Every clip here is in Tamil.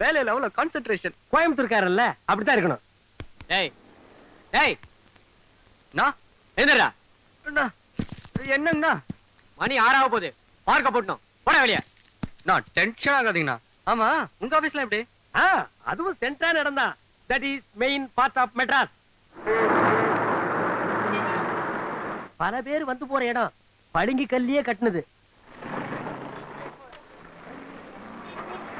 வேலையில அவ்வளவு கான்சென்ட்ரேஷன் கோயம்புத்தூர்காரல்ல அப்படித்தான் இருக்கணும். டேய் டேய் நான் எந்திரா என்னங்கண்ணா? மணி ஆறாக போகுது. பார்க்க போட்டணும் போட வெளிய. நான் டென்ஷன் ஆகாதீங்கண்ணா. ஆமா உங்க ஆபீஸ்ல எப்படி? ஆ அதுவும் சென்ட்ரான இடம் தான் that is main part of Madras பல பேர் வந்து போற இடம். பளிங்கு கல்லியே கட்டுனது.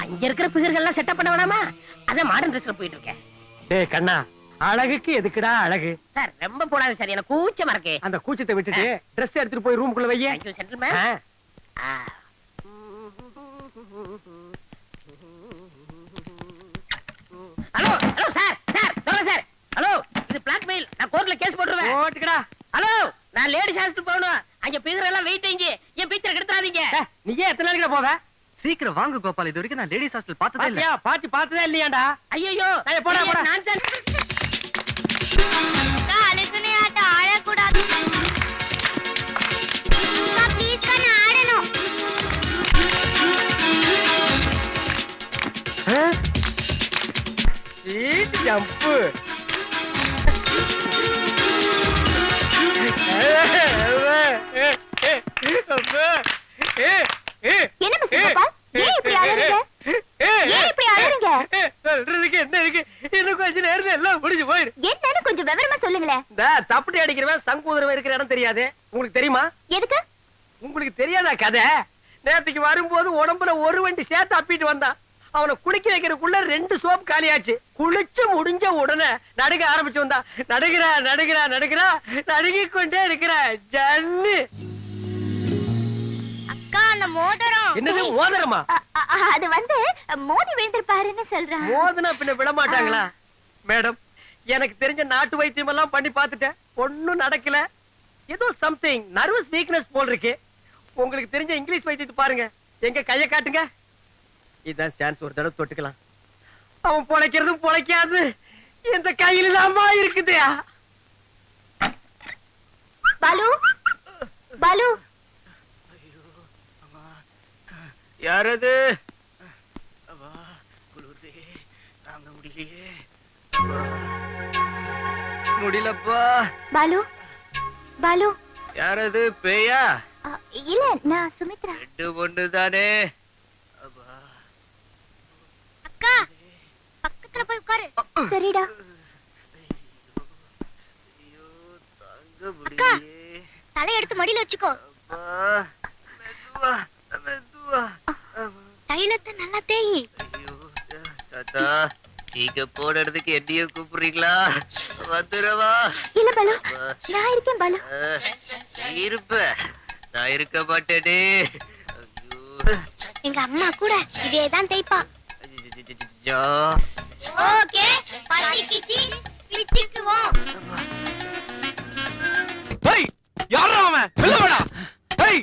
அங்க இருக்கிற பிகர்கள்லாம் செட்டப் பண்ண வேணாமா? அதான் மாடர்ன் ட்ரெஸ்ல போயிட்டு இருக்கேன். டேய் கண்ணா அழகுக்கு எதுக்குடா அழகு? சார் ரொம்ப போடாது சார் எனக்கு கூச்சமா இருக்கு. அந்த கூச்சத்தை விட்டுட்டு Dress எடுத்துட்டு போய் ரூமுக்குள்ள வைய. Thank you gentleman hello hello sir sir சொல்லுங்க சார் ஹலோ இது பிளாக்மெயில் நான் கோர்ட்ல கேஸ் போட்டுருவேன். போட்டுக்கடா. ஹலோ நான் லேடிஸ் ஹாஸ்டல் போகணும். அங்க பிகர் எல்லாம் வெயிட் என் பீச்சரை கெடுத்துறாதீங்க. டேய், நீ ஏன் எத்தனை நாளைக்கு போவ? சீக்கிரம் வாங்க கோபால் இது வரைக்கும் நான் லேடிஸ் ஹாஸ்டல் பார்த்ததே இல்ல பாத்தியா பாத்தி பார்த்ததே இல்லையாடா ஐயோ போடா, போடா. அக்கா, அழுகுனே ஆட்டம் ஆடக்கூடாது. நான் ஜம்ப் என்ன மிஸ்டர் கோபால்? ஏன் இப்படி அலறுறீங்க? ஏன் இப்படி அலறுறீங்க? சொல்றதுக்கு என்ன இருக்கு இன்னும் கொஞ்ச நேரத்துல எல்லாம் முடிஞ்சு போயிரு என்னன்னு கொஞ்சம் விவரமா சொல்லுங்களேன் இந்த தப்பட்டி அடிக்கிறவன் சங்கூதரவன் இருக்கிற இடம் தெரியாது. உங்களுக்கு தெரியுமா? எதுக்கு? உங்களுக்கு தெரியாதா கதை? நேத்துக்கு வரும்போது உடம்புல ஒரு வண்டி சேர்த்து அப்பிட்டு வந்தான். அவனை குளிக்க வைக்கிறதுக்குள்ள ரெண்டு சோப் காலியாச்சு. குளிச்சு முடிஞ்ச உடனே நடுக ஆரம்பிச்சு வந்தான். நடுகிறா நடுகிறா நடுகிறா நடுங்கிக் கொண்டே இருக்கிற. ஜல்லு அக்கா அந்த மோதிரம். என்னது ஓதரமா அ- அ- அது வந்து மோதி விழுந்திருப்பாருன்னு சொல்றான். மோதனா பின்ன விட மாட்டாங்களா மேடம் எனக்கு தெரிஞ்ச நாட்டு வைத்தியம் எல்லாம் பண்ணி பார்த்துட்டேன். ஒண்ணும் நடக்கல. ஏதோ சம்திங் நர்வஸ் வீக்னஸ் போல் இருக்கு உங்களுக்கு தெரிஞ்ச இங்கிலீஷ் வைத்தியத்தை பாருங்க. எங்க கைய காட்டுங்க. இதான் சான்ஸ் ஒரு தடவை தொட்டுக்கலாம். அவன் பொழைக்கிறதும் பொழைக்காது. இந்த கையில தான்மா இருக்குது. பாலு? பாலு? யாரது? தாங்க முடியலையே. முடியலப்பா. பாலு பாலு. யாரது? பேயா? இல்ல நான் சுமித்ரா. ரெண்டு பொண்ணு தானே. அக்கா பக்கத்துல போய் உட்காரு. சரிடா. அக்கா. தலை எடுத்து மடியில வச்சுக்கோ. தைலத்தை நல்லா தேய். தாத்தா நீங்க போன இடத்துக்கு என்னையும் கூப்பிடுறீங்களா? வந்துடவா இல்ல பாலு நான் இருக்கேன் பாலு. நீ இருப்ப. நான் இருக்க மாட்டேனே ஐயோ. எங்க அம்மா கூட இதே தான் தேய்ப்பா. அஜிஜிஜிஜிஜா. ஓகே பட்டிக்கிச்சி பிடிச்சுக்குவோம் ஹேய் யாரா அவன்? வெளில வாடா. ஹேய்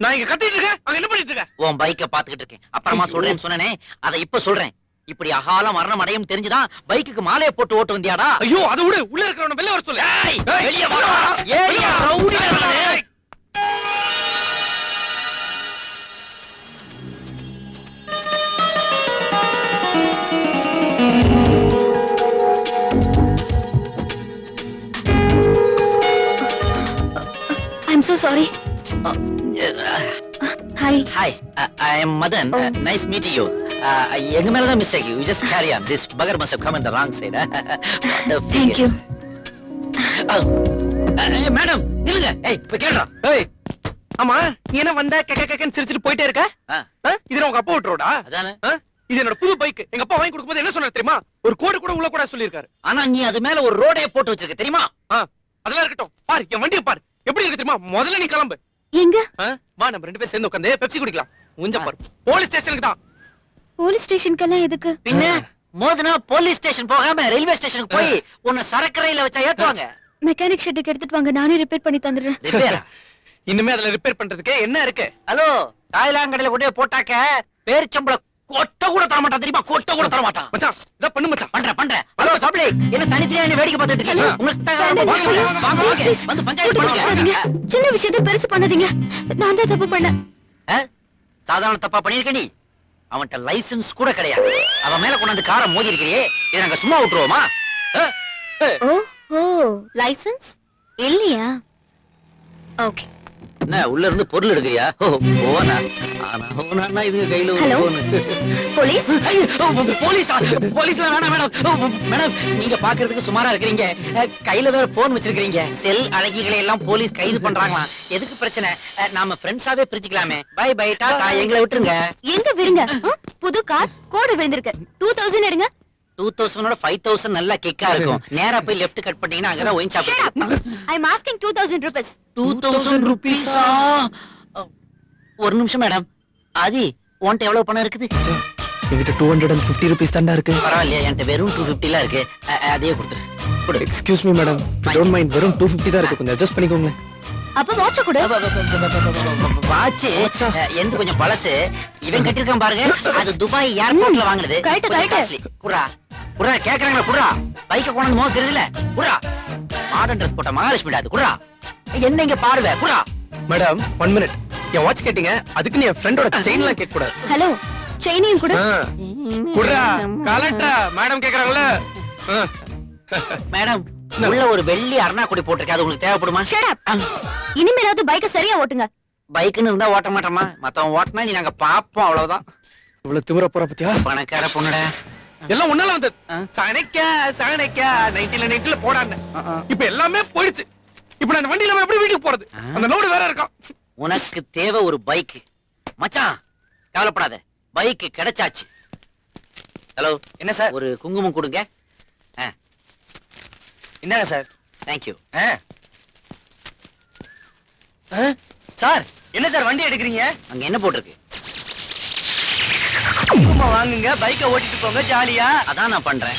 நான் இங்க கத்திட்டு இருக்கேன். அங்க என்ன பண்ணிட்டு இருக்க? உன் பைக்க பாத்துக்கிட்டு இருக்கேன். அப்புறமா சொல்றேன்னு சொன்னனே அதை இப்ப சொல்றேன். இப்படி அகால மரணம் அடையும் தெரிஞ்சுதான் பைக்குக்கு மாலையை போட்டு ஓட்டு வந்தியாடா? ஐயோ அதை விடு. உள்ள இருக்கிறவன வெளில வர சொல்லு. வெளிய வாடா. வெளிய. ரவுடி வெளிய வாடா. நானே. I am so sorry hi hi I am Madan Oh. Nice meet you எங்க மேல தான் mistake you just carry on this figure must have come in the wrong side thank you madam நில்லுங்க. ஏய் இப்ப கேளுடா ஏய் ஆமா நீ என்ன வந்த? கக்க கக்கன்னு சிரிச்சிட்டு போயிட்டே இருக்க? இது உங்க அப்பா விட்டுறோடா அதானே. இது என்னோட புது பைக் எங்க அப்பா வாங்கி கொடுக்கும்போது என்ன சொன்னாரு தெரியுமா? ஒரு கோடு கூட உள்ள கூட சொல்லிருக்காரு ஆனா நீ அது மேல ஒரு ரோடே போட்டு வச்சிருக்க தெரியுமா? அதெல்லாம் இருக்கட்டும். பாரு என் வண்டியை பாரு. எப்படி இருக்கு தெரியுமா? முதல்ல நீ கிளம்பு. எங்க? வா நம்ம ரெண்டு பேரும் சேர்ந்து உட்காந்து பெப்சி குடிக்கலாம். உஞ்ச பாரு. போலீஸ் ஸ்டேஷனுக்கு தான். போலீஸ் ஸ்டேஷனுக்கெல்லாம் எதுக்கு? பின்ன மோதுனா போலீஸ் ஸ்டேஷன் போகாம ரயில்வே ஸ்டேஷனுக்கு போய் உன்னை சரக்கு ரயில வச்சா ஏத்துவாங்க. மெக்கானிக் ஷெட்டுக்கு எடுத்துட்டு வாங்க நானே ரிப்பேர் பண்ணி தந்துடுறேன். ரிப்பேரா? இனிமே அதுல ரிப்பேர் பண்றதுக்கு என்ன இருக்கு? ஹலோ தாய்லாங்கடையில கொண்டு போய் போட்டாக்க பேரிச்சம்பள கொட்ட கூட தர மாட்டான் தெரியுமா? கொட்ட கூட தர மாட்டான். மச்சான் இத பண்ணு மச்சான். பண்றேன் பண்றேன். ஹலோ சப்ளை என்ன தனித்தனியா என்ன வேடிக்கை பார்த்துட்டு இருக்கீங்க? உங்களுக்கு வந்து பஞ்சாயத்து. பண்ணுங்க சின்ன விஷயத்தை பெருசு பண்ணாதீங்க. நான் தான் தப்பு பண்ணேன்? சாதாரண தப்பா பண்ணிருக்க நீ? அவன்கிட்ட லைசென்ஸ் கூட கிடையாது. அவன் மேல கொண்டாந்து காரை மோதி இருக்கிறியே இதை நாங்க சும்மா விட்டுருவோமா? ஓ ஓ லைசென்ஸ் இல்லையா? ஓகே. என்ன உள்ள இருந்து பொருள் எடுக்கிறியா? ஓ போனா. ஆனா போனா இதுங்க கையில ஒரு. போலீஸ்? போலீஸா? போலீஸ்ல வேணாம் மேடம் மேடம் நீங்க பாக்குறதுக்கு சுமாரா இருக்கிறீங்க. கையில வேற போன் வச்சிருக்கீங்க செல் அழகிகளை எல்லாம் போலீஸ் கைது பண்றாங்களாம். எதுக்கு பிரச்சனை? நாம ஃப்ரெண்ட்ஸாவே பிரிச்சுக்கலாமே. பை பை டாடா எங்களை விட்டுருங்க. எங்க விடுங்க புது கார் கோடு விழுந்திருக்கு. டூ தௌசண்ட் எடுங்க. டூ தௌசண்டோட ஃபைவ் தௌசண்ட் நல்லா கிக்கா இருக்கும் நேரா போய் லெஃப்ட் கட் பண்ணீங்கன்னா அங்கதான் ஒயின். சாப்பிட்டு I asking two thousand rupees two thousand ருபீஸா ஒரு நிமிஷம் மேடம் ஆதி உன்கிட்ட எவ்வளவு பணம் இருக்குது என்கிட்ட two hundred and fifty rupees தாண்டா இருக்கு பரவாயில்லையா என்கிட்ட வெறும் டூ ஃபிஃப்டிலாம் இருக்கு அதையே கொடுத்துரு கொடு excuse me madam don't mind வெறும் டூ பிப்டி தான் இருக்கு கொஞ்சம் அட்ஜஸ்ட் பண்ணிக்கோங்க அப்ப வாட்ச் கொடு வாட்ச் எந்த கொஞ்சம் பழசு இவன் கட்டிருக்கான் பாருங்க அது துபாய் ஏர்போர்ட்ல வாங்குனது கரெக்ட், கரெக்ட். costly. குடுறா குடுறா கேக்குறாங்களா குடுறா. பைக்க கொண்டு மோத தெரியுதுல குடுறா. மாடர்ன் ட்ரெஸ் போட்ட மகாலட்சுமி அது குடுறா. என்ன இங்க பாருவே? குடுறா. மேடம் ஒன் மினிட் என் வாட்ச் கேட்டீங்க. அதுக்கு நீ என் ஃப்ரெண்டோட செயின்லாம் கேட்க கூடாது. ஹலோ செயினையும் கூட? குடுறா. கலெக்டரா மேடம் கேக்குறாங்கல்ல? ஆ. மேடம் உள்ள ஒரு வெள்ளி அருணாக்குடி போட்டிருக்கேன் அது உங்களுக்கு தேவைப்படுமா? ஷட் அப் இனிமேலாவது பைக்க சரியா ஓட்டுங்க. பைக்குன்னு இருந்தா ஓட்ட மாட்டோமா மத்தவன் ஓட்டினா நீ நாங்க பாப்போம் அவ்வளவுதான். இவ்வளவு திமிர போற பத்தியா? பணக்கார பொண்ணுடா. எல்லாம் ஒன்னால வந்தது. சனைக்கா சனைக்கா நைட்டில நைட்டில போடான்னு. இப்ப எல்லாமே போயிடுச்சு. இப்ப நான் இந்த வண்டியில எப்படி வீட்டுக்கு போறது. அந்த லோடு வேற இருக்கான் உனக்கு தேவை ஒரு பைக் மச்சான் கவலைப்படாத. பைக் கிடைச்சாச்சு. ஹலோ என்ன சார்? ஒரு குங்குமம் கொடுங்க. இந்தாங்க சார்? தேங்க்யூ சார் என்ன சார் வண்டி எடுக்கிறீங்க? அங்க என்ன போட்டிருக்கு? வாங்குங்க. பைக்கை ஓட்டிட்டு போங்க ஜாலியா அதான் நான் பண்றேன்.